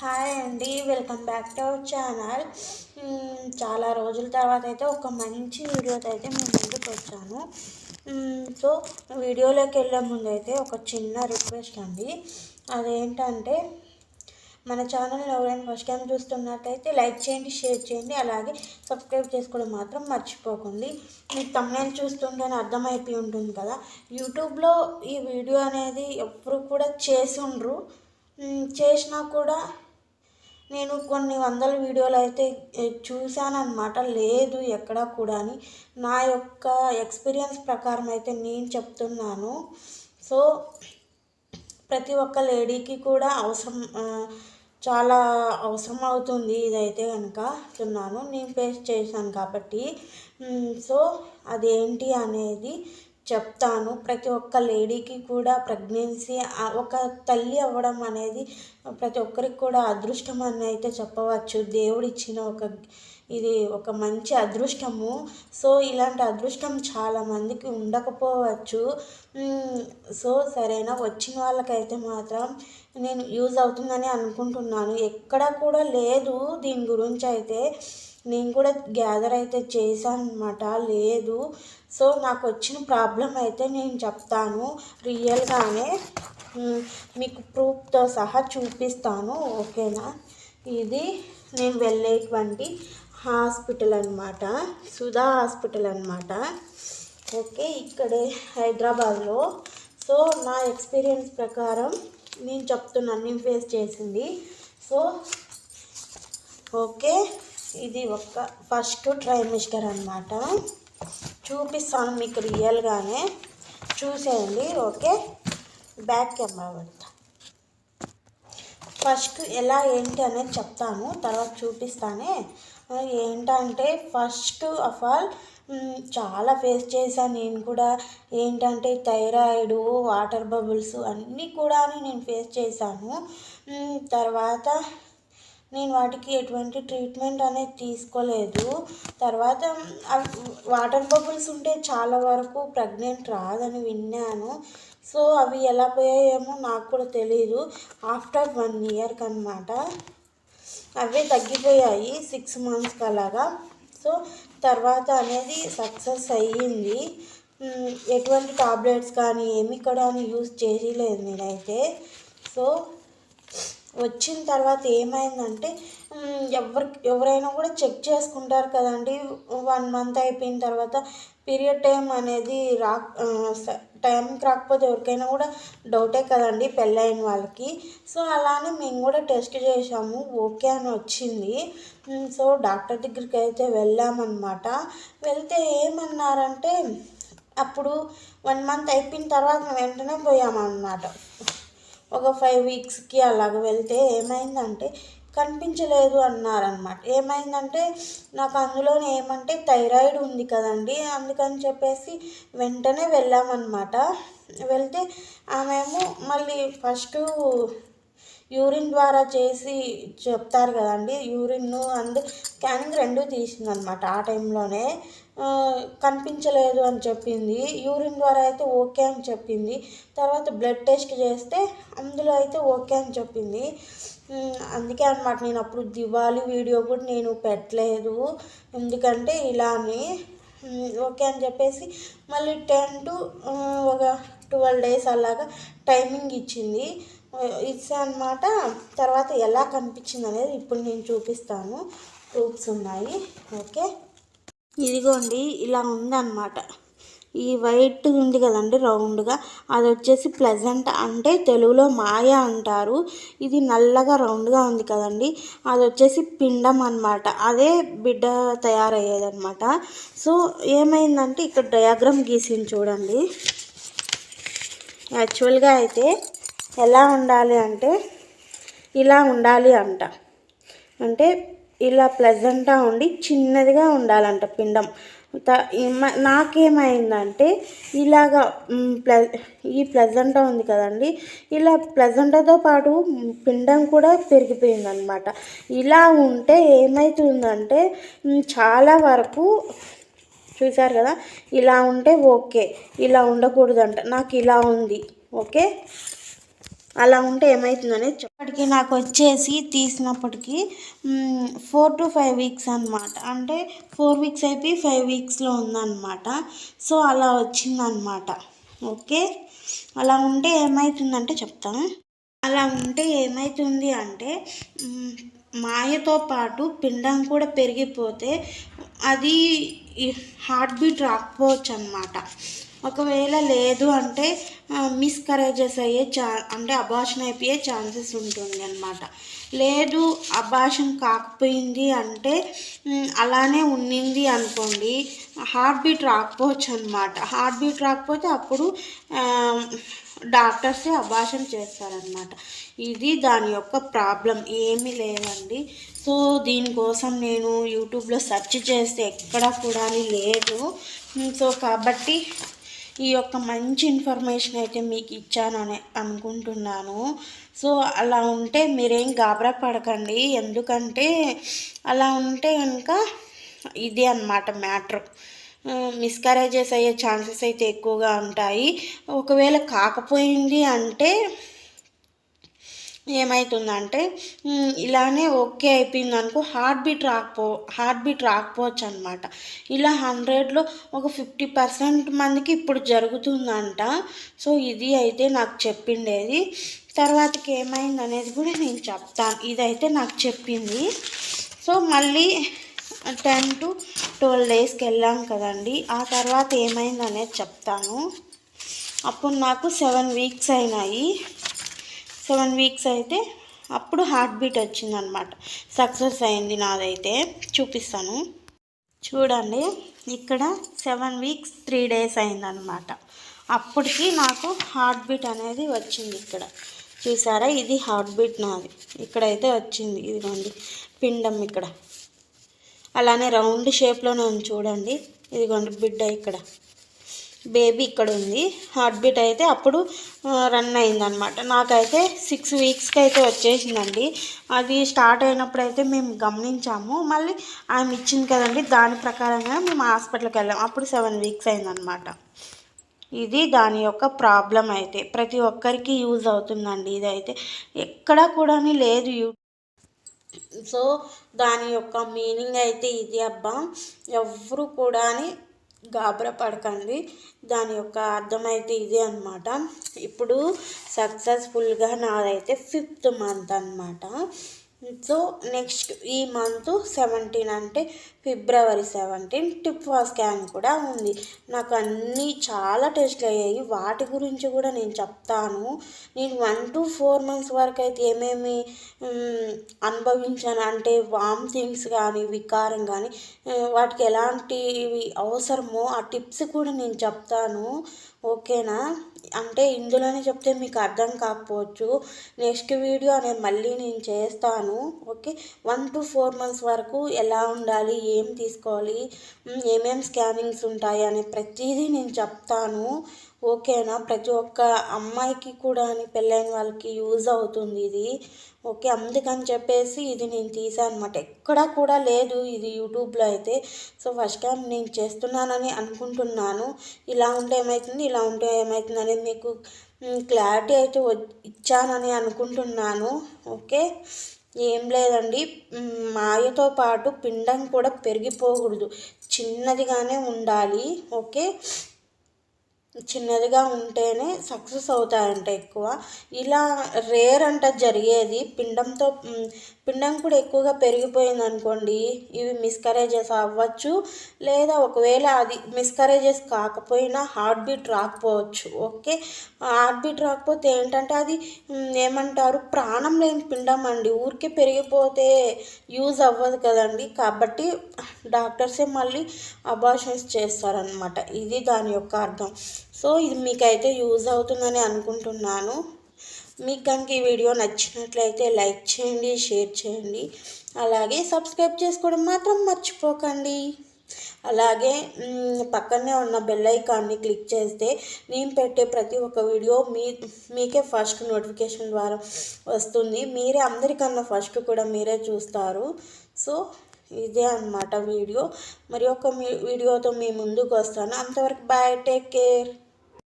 Hi అండి welcome back to our channel. చాలా రోజుల తర్వాత అయితే ఒక మంచి వీడియోతో అయితే మేము ముందుకు వచ్చాను. సో వీడియోలోకి వెళ్ళే ముందు అయితే ఒక చిన్న రిక్వెస్ట్ అండి. అదేంటంటే మన ఛానల్ ఎవరైనా ఫస్ట్ టైం చూస్తున్నట్టయితే లైక్ చేయండి షేర్ చేయండి అలాగే సబ్స్క్రైబ్ చేసుకోవడం మాత్రం మర్చిపోకండి. మీకు తమ్మునేను చూస్తుంటేనే అర్థమైపోయి ఉంటుంది కదా. యూట్యూబ్లో ఈ వీడియో అనేది ఎప్పుడు కూడా చేసి ఉండరు చేసినా కూడా నేను కొన్ని వందల వీడియోలు అయితే చూశాను లేదు ఎక్కడా కూడా అని. నా యొక్క ఎక్స్పీరియన్స్ ప్రకారం అయితే నేను చెప్తున్నాను. సో ప్రతి ఒక్క లేడీకి కూడా అవసరం చాలా అవసరం అవుతుంది ఇదైతే కనుక చెప్తున్నాను. నేను ఫేస్ చేశాను కాబట్టి. సో అదేంటి అనేది చెప్తాను. ప్రతి ఒక్క లేడీకి కూడా ప్రెగ్నెన్సీ ఒక తల్లి అవ్వడం అనేది ప్రతి ఒక్కరికి కూడా అదృష్టం అని అయితే చెప్పవచ్చు. దేవుడు ఇచ్చిన ఒక ఇది ఒక మంచి అదృష్టము. సో ఇలాంటి అదృష్టం చాలా మందికి ఉండకపోవచ్చు. సో సరైన? వచ్చిన వాళ్ళకైతే మాత్రం నేను యూజ్ అవుతుందని అనుకుంటున్నాను. ఎక్కడ కూడా లేదు దీని గురించి అయితే. నేను కూడా గ్యాదర్ అయితే చేశాను అనమాట లేదు. సో నాకు వచ్చిన ప్రాబ్లం అయితే నేను చెప్తాను రియల్గానే. మీకు ప్రూఫ్తో సహా చూపిస్తాను ఓకేనా? ఇది నేను వెళ్ళేటువంటి హాస్పిటల్ అనమాట సుధా హాస్పిటల్ అనమాట ఓకే ఇక్కడే హైదరాబాద్లో. సో నా ఎక్స్పీరియన్స్ ప్రకారం నేను చెప్తున్నాను నేను ఫేస్ చేసింది. సో ఓకే ఇది ఒక ఫస్ట్ ట్రైమిస్టర్ అనమాట చూపిస్తాను మీకు రియల్గానే. చూసేయండి ఓకే? బ్యాక్ కెమెరా పెడతా. ఫస్ట్ ఎలా ఏంటి అనేది చెప్తాను తర్వాత చూపిస్తానే. ఏంటంటే ఫస్ట్ ఆఫ్ ఆల్ చాలా ఫేస్ చేశాను నేను కూడా. ఏంటంటే థైరాయిడ్ వాటర్ బబుల్స్ అన్నీ కూడా నేను ఫేస్ చేశాను. తర్వాత నేను వాటికి ఎటువంటి ట్రీట్మెంట్ అనేది తీసుకోలేదు. తర్వాత అవి వాటర్ బబుల్స్ ఉంటే చాలా వరకు ప్రెగ్నెంట్ రాదని విన్నాను. సో అవి ఎలా పోయాయేమో నాకు కూడా తెలియదు ఆఫ్టర్ వన్ ఇయర్కి అనమాట అవే తగ్గిపోయాయి. సిక్స్ మంత్స్కి అలాగా. సో తర్వాత అనేది సక్సెస్ అయ్యింది. ఎటువంటి టాబ్లెట్స్ కానీ ఏమి కూడా యూస్ చేయలేదు నేనైతే. సో వచ్చిన తర్వాత ఏమైందంటే ఎవరి ఎవరైనా కూడా చెక్ చేసుకుంటారు కదండి. వన్ మంత్ అయిపోయిన తర్వాత పీరియడ్ టైం అనేది రా స- టైంకి రాకపోతే ఎవరికైనా కూడా డౌటే కదండి పెళ్ళైన వాళ్ళకి. సో అలానే మేము కూడా టెస్ట్ చేసాము ఓకే అని వచ్చింది. సో డాక్టర్ దగ్గరికి అయితే వెళ్ళామన్నమాట. వెళ్తే ఏమన్నారంటే అప్పుడు వన్ మంత్ అయిపోయిన తర్వాత వెంటనే పోయామన్నమాట. ఒక ఫైవ్ వీక్స్కి అలాగ వెళ్తే ఏమైందంటే కనిపించలేదు అన్నారనమాట ఏమైందంటే నాకు అందులోనే ఏమంటే థైరాయిడ్ ఉంది కదండి అందుకని చెప్పేసి వెంటనే వెళ్ళామన్నమాట. వెళ్తే ఆమెమో మళ్ళీ ఫస్ట్ యూరిన్ ద్వారా చేసి చెప్తారు కదండి యూరిన్ అండ్ స్కానింగ్ రెండు తీసిందనమాట ఆ టైంలోనే కనిపించలేదు అని చెప్పింది. యూరిన్ ద్వారా అయితే ఓకే అని చెప్పింది. తర్వాత బ్లడ్ టెస్ట్ చేస్తే అందులో అయితే ఓకే అని చెప్పింది. అందుకే అనమాట నేను అప్పుడు దివాళీ వీడియో కూడా నేను పెట్టలేదు. ఎందుకంటే ఇలా అని ఓకే అని చెప్పేసి మళ్ళీ టెన్ టు ఒక ట్వెల్వ్ డేస్ అలాగా టైమింగ్ ఇచ్చింది. ఇచ్చా అనమాట తర్వాత ఎలా కనిపించింది అనేది ఇప్పుడు నేను చూపిస్తాను. ప్రూఫ్స్ ఉన్నాయి. ఓకే? ఇదిగోండి ఇలా ఉందన్నమాట. ఈ వైట్ ఉంది కదండి రౌండ్గా. అది వచ్చేసి ప్లెజెంట్ అంటే తెలుగులో మాయ అంటారు. ఇది నల్లగా రౌండ్గా ఉంది కదండి. అది వచ్చేసి పిండం అనమాట అదే బిడ్డ తయారయ్యేదన్నమాట. సో ఏమైందంటే ఇక్కడ డయాగ్రామ్ గీసింది చూడండి. యాక్చువల్గా అయితే ఎలా ఉండాలి అంటే ఇలా ఉండాలి అంట. అంటే ఇలా ప్లెజెంట్గా ఉండి చిన్నదిగా ఉండాలంట పిండం. త- నాకేమైందంటే ఇలాగా మ్, ఈ ప్లెజెంటా ఉంది కదండి ఇలా ప్లెజెంటాతో పాటు పిండం కూడా పెరిగిపోయిందనమాట. ఇలా ఉంటే ఏమవుతుందంటే చాలా వరకు చూసారు కదా ఇలా ఉంటే ఓకే ఇలా ఉండకూడదంట నాకు ఇలా ఉంది ఓకే? అలా ఉంటే ఏమవుతుందని చెప్పటికి నాకు వచ్చేసి తీసినప్పటికీ ఫోర్ టు ఫైవ్ వీక్స్ అనమాట అంటే ఫోర్ వీక్స్ అయిపోయి ఫైవ్ వీక్స్లో ఉందన్నమాట. సో అలా వచ్చిందనమాట ఓకే? అలా ఉంటే ఏమవుతుందంటే చెప్తాను. అలా ఉంటే ఏమవుతుంది అంటే మాయతో పాటు పిండం కూడా పెరిగిపోతే అది హార్ట్ బీట్ రాకపోవచ్చు అనమాట ఒకవేళ లేదు అంటే మిస్కరేజెస్ అయ్యే ఛా అంటే అబార్షన్ అయిపోయే ఛాన్సెస్ ఉంటుంది అనమాట లేదు అబార్షన్ కాకపోయింది అంటే అలానే ఉన్నింది అనుకోండి హార్ట్ బీట్ రాకపోవచ్చు అనమాట హార్ట్ బీట్ రాకపోతే అప్పుడు డాక్టర్సే అభాషణ చేస్తారనమాట ఇది దాని యొక్క ప్రాబ్లం ఏమీ లేదండి. సో దీనికోసం నేను యూట్యూబ్లో సెర్చ్ చేస్తే ఎక్కడ కూడా లేదు. సో కాబట్టి ఈ యొక్క మంచి ఇన్ఫర్మేషన్ అయితే మీకు ఇచ్చానని అనుకుంటున్నాను. సో అలా ఉంటే మీరేం గాబరా పడకండి. ఎందుకంటే అలా ఉంటే కనుక ఇది అనమాట మ్యాటర్. మిస్కరేజెస్ అయ్యే ఛాన్సెస్ అయితే ఎక్కువగా ఉంటాయి. ఒకవేళ కాకపోయింది అంటే ఏమవుతుందంటే ఇలానే ఓకే అయిపోయింది అనుకో హార్ట్ బీట్ రాకపో హార్ట్ బీట్ రాకపోవచ్చు అనమాట ఇలా హండ్రెడ్లో ఒక ఫిఫ్టీ పర్సెంట్ మందికి ఇప్పుడు జరుగుతుందంట. సో ఇది అయితే నాకు చెప్పిండేది. తర్వాతకి ఏమైంది అనేది కూడా నేను చెప్తాను. ఇదైతే నాకు చెప్పింది. సో మళ్ళీ టెన్ టు ట్వెల్వ్ డేస్కి వెళ్ళాం కదండి. ఆ తర్వాత ఏమైంది అనేది చెప్తాను. అప్పుడు నాకు సెవెన్ వీక్స్ అయినాయి. సెవెన్ వీక్స్ అయితే అప్పుడు హార్ట్ బీట్ వచ్చిందనమాట సక్సెస్ అయింది నాదైతే. చూపిస్తాను. చూడండి ఇక్కడ సెవెన్ వీక్స్ త్రీ డేస్ అయిందనమాట అప్పటికి నాకు హార్ట్ బీట్ అనేది వచ్చింది ఇక్కడ. చూసారా? ఇది హార్ట్ బీట్ నాది. ఇక్కడైతే వచ్చింది. ఇదిగోండి పిండం ఇక్కడ. అలానే రౌండ్ షేప్లోనే ఉంది చూడండి. ఇదిగోండి బిడ్డ ఇక్కడ. బేబీ ఇక్కడ ఉంది. హార్ట్ బీట్ అయితే అప్పుడు రన్ అయిందనమాట. నాకైతే సిక్స్ వీక్స్కి అయితే వచ్చేసిందండి. అది స్టార్ట్ అయినప్పుడు అయితే మేము గమనించాము. మళ్ళీ ఆమె ఇచ్చింది కదండి దాని ప్రకారంగా మేము హాస్పిటల్కి వెళ్ళాము అప్పుడు సెవెన్ వీక్స్ అయిందనమాట. ఇది దాని యొక్క ప్రాబ్లం అయితే. ప్రతి ఒక్కరికి యూజ్ అవుతుందండి ఇదైతే. ఎక్కడా కూడా లేదు యూ సో దాని యొక్క మీనింగ్ అయితే ఇది అబ్బా. ఎవరు కూడా గాబరా పడకండి. దాని యొక్క అర్థమైతే ఇదే అనమాట ఇప్పుడు సక్సెస్ఫుల్గా నాదైతే ఫిఫ్త్ మంత్ అనమాట సో నెక్స్ట్ ఈ మంత్ సెవెంటీన్ అంటే ఫిబ్రవరి సెవెంటీన్ టిప్వా స్కాన్ కూడా ఉంది. నాకు అన్నీ చాలా టెస్ట్లు అయ్యాయి. వాటి గురించి కూడా నేను చెప్తాను. నేను వన్ టు ఫోర్ మంత్స్ వరకు అయితే ఏమేమి అనుభవించాను అంటే వామిటింగ్స్ కానీ వికారం కానీ వాటికి ఎలాంటివి అవసరమో ఆ టిప్స్ కూడా నేను చెప్తాను. ఓకేనా? అంటే ఇందులోనే చెప్తే మీకు అర్థం కాకపోవచ్చు. నెక్స్ట్ వీడియో అనేది మళ్ళీ నేను చేస్తాను. Okay? One to four months వరకు ఎలా ఉండాలి ఏం తీసుకోవాలి ఏమేమి స్కానింగ్స్ ఉంటాయి అనే ప్రతిదీ నేను చెప్తాను. ఓకేనా? ప్రతి ఒక్క అమ్మాయికి కూడా అని పెళ్ళైన వాళ్ళకి యూజ్ అవుతుంది ఇది. ఓకే అందుకని చెప్పేసి ఇది నేను తీసాను అనమాట ఎక్కడా కూడా లేదు ఇది యూట్యూబ్లో అయితే. సో ఫస్ట్ టైం నేను చేస్తున్నానని అనుకుంటున్నాను. ఇలా ఉంటే ఏమవుతుంది ఇలా ఉంటే ఏమవుతుంది అనేది మీకు క్లారిటీ అయితే ఇచ్చానని అనుకుంటున్నాను. ఓకే ఏం లేదండి. మాయతో పాటు పిండం కూడా పెరిగిపోకూడదు. చిన్నదిగానే ఉండాలి. ఓకే చిన్నదిగా ఉంటేనే సక్సెస్ అవుతాయంట ఎక్కువ. ఇలా రేర్ అంట జరిగేది. పిండంతో పిండం కూడా ఎక్కువగా పెరిగిపోయింది అనుకోండి. ఇవి మిస్కరేజెస్ అవ్వచ్చు లేదా ఒకవేళ అది మిస్కరేజెస్ కాకపోయినా హార్ట్ బీట్ రాకపోవచ్చు. ఓకే? హార్ట్బీట్ రాకపోతే ఏంటంటే అది ఏమంటారు ప్రాణం లేని పిండం అండి. ఊరికే పెరిగిపోతే యూజ్ అవ్వదు కదండి. కాబట్టి డాక్టర్సే మళ్ళీ అబార్షన్స్ చేస్తారనమాట ఇది దాని యొక్క అర్థం. సో ఇది మీకైతే యూజ్ అవుతుందని అనుకుంటున్నాను. మీకు కనుక ఈ వీడియో నచ్చినట్లయితే లైక్ చేయండి షేర్ చేయండి. అలాగే సబ్స్క్రైబ్ చేసుకోవడం మాత్రం మర్చిపోకండి. అలాగే పక్కనే ఉన్న బెల్ ఐకాన్ని క్లిక్ చేస్తే నేను పెట్టే ప్రతి ఒక్క వీడియో మీ మీకే ఫస్ట్ నోటిఫికేషన్ ద్వారా వస్తుంది. మీరే అందరికన్నా ఫస్ట్ కూడా మీరే చూస్తారు. సో ఇదే అనమాట వీడియో మరి ఒక వీడియోతో మీ ముందుకు వస్తాను. అంతవరకు బాయ్ టేక్ కేర్